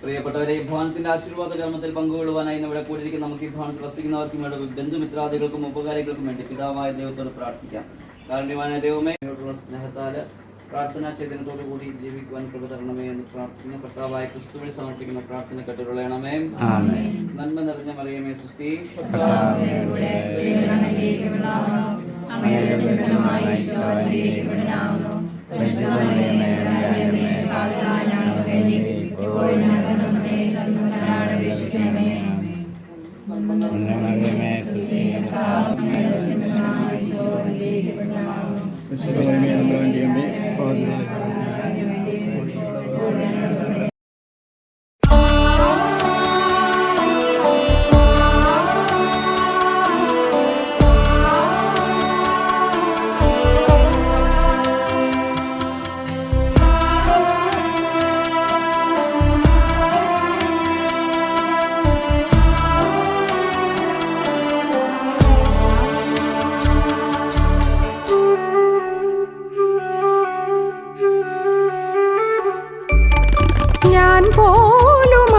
പ്രിയപ്പെട്ടവരെ ഈ ഭവനത്തിന്റെ ആശീർവാദ കർമ്മത്തിൽ പങ്കുകൊള്ളുവാനായി ഇവിടെ കൂടിയിരിക്കുന്ന നമുക്ക് ഈ ഭവനത്തിൽ വസിക്കുന്നവർക്കും ഇവിടെ ബന്ധുമിത്രാദികൾക്കും ഉപകാരികൾക്കും വേണ്ടി പിതാവായ ദൈവത്തോട് പ്രാർത്ഥിക്കാം. കാരണമായ ദൈവമേ സ്നേഹത്താൽ പ്രാർത്ഥനാ ചേതനത്തോടു കൂടി ജീവിക്കുവാൻ കൃപ തരണമേ എന്ന് പ്രാർത്ഥന കർത്താവായ ക്രിസ്തുവിൽ സമർപ്പിക്കുന്ന പ്രാർത്ഥന കെട്ടുകളയണമേ നന്മ നിറഞ്ഞ മറിയമേ സുസ്തി. പരിശുദ്ധ മറിയമേ 哎。ഞാൻ പോലും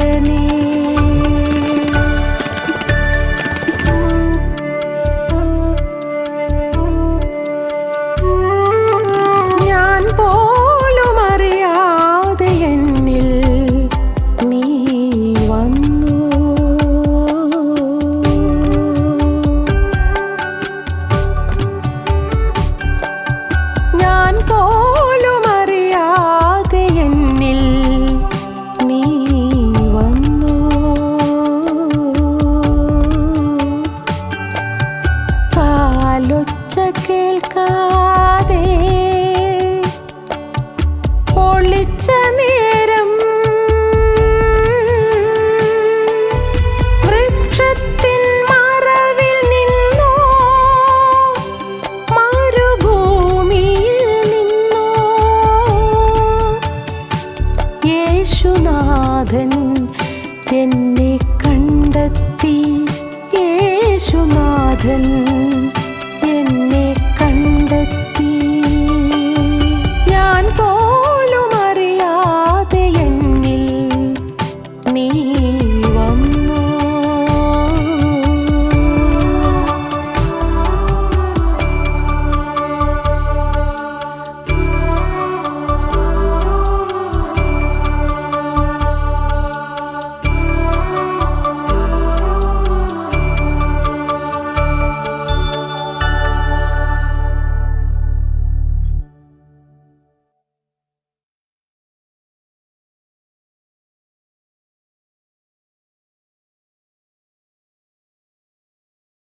യനേ